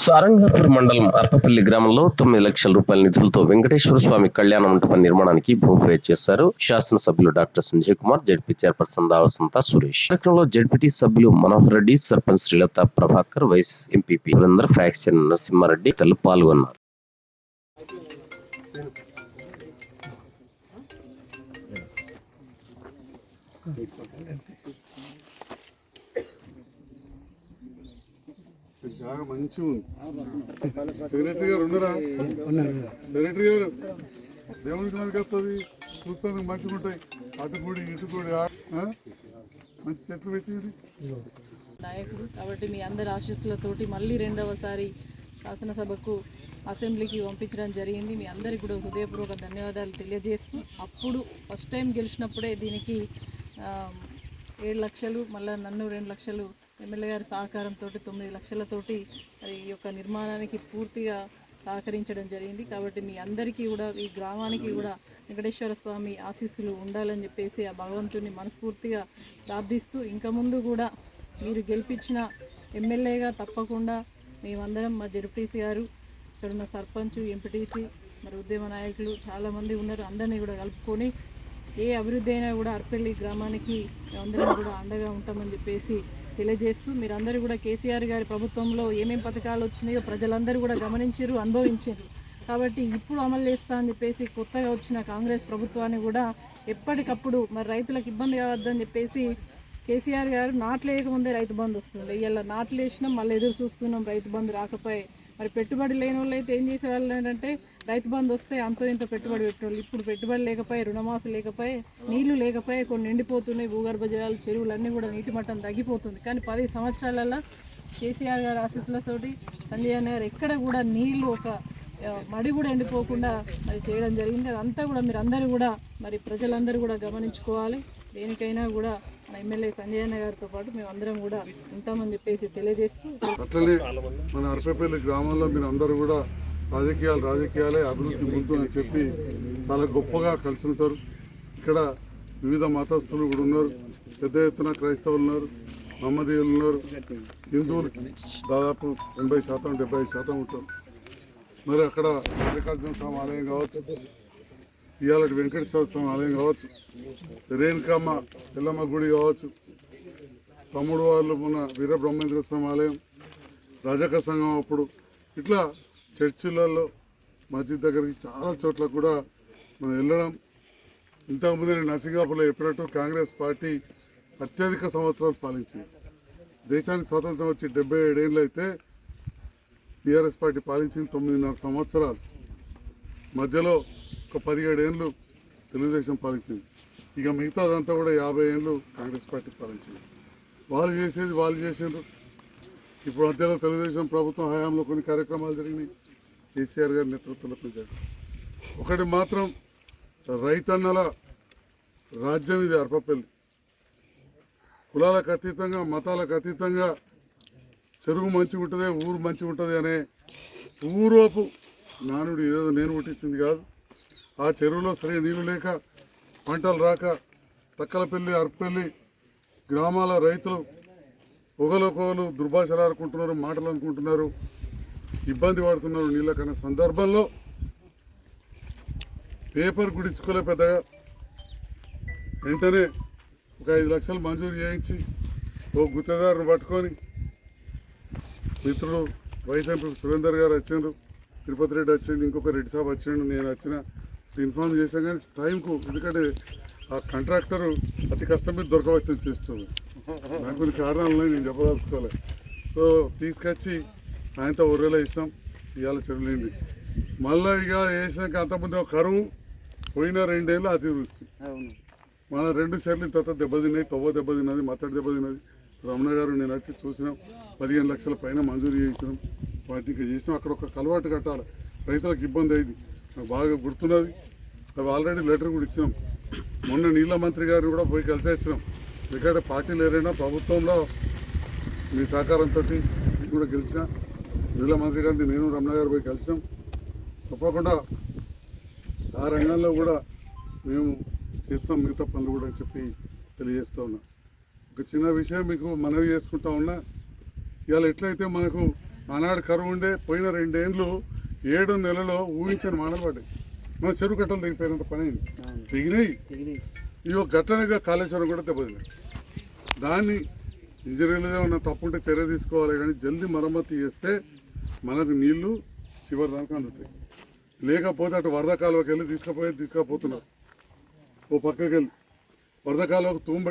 స్వారంగాపూర్ మండలం అర్పపల్లి గ్రామంలో తొమ్మిది లక్షల రూపాయల నిధులతో వెంకటేశ్వర స్వామి కళ్యాణ మంటపం నిర్మాణానికి భూమి చేశారు శాసనసభ్యులు doctor Sanjay Kumar ZP chairperson Davasantha Suresh. కార్యక్రమంలో జడ్పీటీ సభ్యులు Manohar Reddy sarpanch Srilatha Prabhakar vice MPP Surender faction Narasimha Reddy తల్లు పాల్గొన్నారు. జాగా మంచిగా ఉంది. సెక్రటరీ గారు ఉన్నారా? సెక్రటరీ గారు దేవునికి నదికి వస్తుంది. చూస్తానికి మంచిగా ఉంటాయి. అటు గుడి ఇటు గుడి మంచి చెట్లు పెట్టింది. నాయకుడు కాబట్టి మీ అందరి ఆశీస్సులతోటి మళ్ళీ రెండవసారి శాసనసభకు అసెంబ్లీకి పంపించడం జరిగింది. మీ అందరికీ కూడా హృదయపూర్వక ధన్యవాదాలు తెలియజేస్తూ అప్పుడు ఫస్ట్ టైం గెలిచినప్పుడే దీనికి ఏడు లక్షలు మళ్ళీ నన్ను రెండు లక్షలు ఎమ్మెల్యే గారి సహకారంతో తొమ్మిది లక్షలతోటి మరి ఈ యొక్క నిర్మాణానికి పూర్తిగా సహకరించడం జరిగింది. కాబట్టి మీ అందరికీ కూడా ఈ గ్రామానికి కూడా వెంకటేశ్వర స్వామి ఆశీస్సులు ఉండాలని చెప్పేసి ఆ భగవంతుని మనస్ఫూర్తిగా ప్రార్థిస్తూ ఇంకా ముందు కూడా మీరు గెలిపించిన ఎమ్మెల్యేగా తప్పకుండా మేమందరం మా జడ్పీసీ గారు ఇక్కడ ఉన్న సర్పంచ్ ఎంపీటీసీ మరి ఉద్యమ నాయకులు చాలామంది ఉన్నారు. అందరినీ కూడా కలుపుకొని ఏ అభివృద్ధి అయినా కూడా అర్పల్లి గ్రామానికి అందరం కూడా అండగా ఉంటామని చెప్పేసి తెలియజేస్తూ మీరందరూ కూడా కేసీఆర్ గారి ప్రభుత్వంలో ఏమేం పథకాలు వచ్చినాయో ప్రజలందరూ కూడా గమనించారు అనుభవించారు కాబట్టి ఇప్పుడు అమలు చేస్తా అని చెప్పేసి కొత్తగా వచ్చిన కాంగ్రెస్ ప్రభుత్వాన్ని కూడా ఎప్పటికప్పుడు మరి రైతులకు ఇబ్బంది కావద్దని చెప్పేసి కేసీఆర్ గారు నాట్లు వేయకముందే రైతు బంధు వస్తుంది. ఇవాళ నాట్లు వేసినాం మళ్ళీ ఎదురు చూస్తున్నాం రైతు బంధు రాకపోయి. మరి పెట్టుబడి లేని వాళ్ళు అయితే ఏం చేసేవాళ్ళు ఏంటంటే రైతు బంధు వస్తే అంతో ఇంత పెట్టుబడి పెట్టేవాళ్ళు. ఇప్పుడు పెట్టుబడి లేకపోయి రుణమాఫీ లేకపోయి నీళ్ళు లేకపోయి కొన్ని ఎండిపోతున్నాయి. భూగర్భ జలాలు చెరువులు అన్నీ కూడా నీటి మట్టం తగ్గిపోతుంది. కానీ పది సంవత్సరాలలో కేసీఆర్ గారి ఆశీస్సులతోటి సంజయ్ అన్న గారు ఎక్కడ కూడా నీళ్ళు ఒక మడి కూడా ఎండిపోకుండా మరి చేయడం జరిగింది. అదంతా కూడా మీరు అందరూ కూడా మరి ప్రజలందరూ కూడా గమనించుకోవాలి. దేనికైనా కూడా ఎమ్మెల్యే సంజయ్ అన్న గారితో పాటు మేము అందరం కూడా ఉంటామని చెప్పేసి తెలియజేస్తూ అట్లనే మన అరపపల్లి గ్రామంలో మీరు అందరూ కూడా రాజకీయాలు రాజకీయాలే అభివృద్ధి ముందు అని చెప్పి చాలా గొప్పగా కలిసి ఉంటారు ఇక్కడ వివిధ మతస్థులు కూడా ఉన్నారు. పెద్ద ఎత్తున క్రైస్తవులు ఉన్నారు మహమ్మదీయులు ఉన్నారు. హిందువులు దాదాపు ఎనభై శాతం డెబ్బై శాతం ఉంటారు. మరి అక్కడ మల్లికార్జున స్వామి ఆలయం కావచ్చు ఇవాళ వెంకటేశ్వర స్వామి ఆలయం కావచ్చు రేణుకమ్మ పిల్లమ్మ గుడి కావచ్చు తమ్ముడు వాళ్ళు మన వీర బ్రహ్మేంద్ర స్వామి ఆలయం రజక సంఘం అప్పుడు. ఇట్లా చర్చిలలో మస్జిద్ దగ్గరికి చాలా చోట్ల కూడా మనం వెళ్ళడం. ఇంతకుముందు నేను నర్సింగాపులో చెప్పినట్టు కాంగ్రెస్ పార్టీ అత్యధిక సంవత్సరాలు పాలించింది. దేశానికి స్వాతంత్రం వచ్చి డెబ్బై ఏడేళ్ళు అయితే టీఆర్ఎస్ పార్టీ పాలించింది తొమ్మిదిన్నర సంవత్సరాలు. మధ్యలో ఒక పదిహేడు ఏళ్ళు తెలుగుదేశం పాలించింది. ఇక మిగతాదంతా కూడా యాభై ఏళ్ళు కాంగ్రెస్ పార్టీ పాలించింది. వాళ్ళు చేసేది వాళ్ళు చేసిండ్రు. ఇప్పుడు మధ్యలో తెలుగుదేశం ప్రభుత్వం హయాంలో కొన్ని కార్యక్రమాలు జరిగినాయి. కేసీఆర్ గారి నేతృత్వంలో పనిచేస్తారు ఒకటి మాత్రం రైతన్నల రాజ్యం ఇది అర్పపల్లి. కులాలకు అతీతంగా మతాలకు అతీతంగా చెరువు మంచిగా ఉంటుంది ఊరు మంచిగా ఉంటుంది అనే పూర్వపు నానుడు ఏదో నేను పుట్టించింది కాదు. ఆ చెరువులో సరైన నీళ్ళు లేక పంటలు రాక తక్కలపల్లి అరపల్లి గ్రామాల రైతులు ఒకరికొకరు దుర్భాషలు ఆడుకుంటున్నారు మాటలు అనుకుంటున్నారు ఇబ్బంది పడుతున్నారు నీళ్ళ కన్నా సందర్భంలో పేపర్ గుడించుకోలే పెద్దగా. వెంటనే ఒక ఐదు లక్షలు మంజూరు చేయించి ఓ గుత్తదారుని పట్టుకొని మిత్రుడు వైఎస్ఎంపీ సురేందర్ గారు వచ్చిండ్రు తిరుపతి రెడ్డి వచ్చిండు ఇంకొక రెడ్డి సాబ్ వచ్చిండు నేను వచ్చిన ఇన్ఫార్మ్ చేశాను కానీ టైంకు ఎందుకంటే ఆ కాంట్రాక్టర్ అతి కష్టం మీద దొరకబట్టి చేస్తుంది. నాకు కొన్ని కారణాలు ఉన్నాయి నేను చెప్పదలుచుకోవాలి సో తీసుకొచ్చి ఆయనతో ఒర్రెలో ఇస్తాం ఇవాళ చెరువులేండి. మళ్ళీ ఇక వేసినాక అంతకుముందు ఒక కరువు పోయిన రెండేళ్ళు అతివృష్టి మన రెండు చెర్లు తర్వాత దెబ్బతిన్నాయి తవ్వ దెబ్బతిన్నది మత్తడి దెబ్బతిన్నది రమణ గారు నేను వచ్చి చూసినాం. పదిహేను లక్షల పైన మంజూరు చేయించినాం. వాటిని ఇంకా చేసినాం. అక్కడ ఒక కలవాటు కట్టాలి. రైతులకు ఇబ్బంది అయింది. నాకు బాగా గుర్తున్నది. అవి ఆల్రెడీ లెటర్ కూడా ఇచ్చినాం. మొన్న నీళ్ళ మంత్రి గారిని కూడా పోయి కలిసి వచ్చినాం. ఎందుకంటే పార్టీలు ఏరైనా ప్రభుత్వంలో మీ సహకారంతో కూడా గెలిచిన. నీళ్ళ మంత్రి గారిని నేను రమణ గారు పోయి కలిసినాం. తప్పకుండా ఆ రంగంలో కూడా మేము చేస్తాం. మిగతా పనులు కూడా అని చెప్పి తెలియజేస్తూ ఉన్నా. ఒక చిన్న విషయం మీకు మనవి చేసుకుంటా ఉన్నా. ఇవాళ ఎట్లయితే మనకు ఆనాడు కరువు ఉండే పోయిన రెండేండ్లు ఏడు నెలలో ఊహించని పడ్డాయి మన చెరువు కట్టలు తెగిపోయినంత పని అయింది. తెగినాయి. ఈ ఒక ఘటనగా కాళేశ్వరం కూడా దెబ్బతిన్నాయి దాన్ని ఇంజనీర్లుగా ఉన్న తప్పుంటే చర్య తీసుకోవాలి కానీ జల్దీ మరమ్మతు చేస్తే మనకు నీళ్ళు చివరి దాకా అందుతాయి. లేకపోతే అటు వరద కాలువకి వెళ్ళి తీసుకుపోయి తీసుకుపోతున్నారు. ఓ పక్కకి వెళ్ళి వరద కాలువకు తూంబ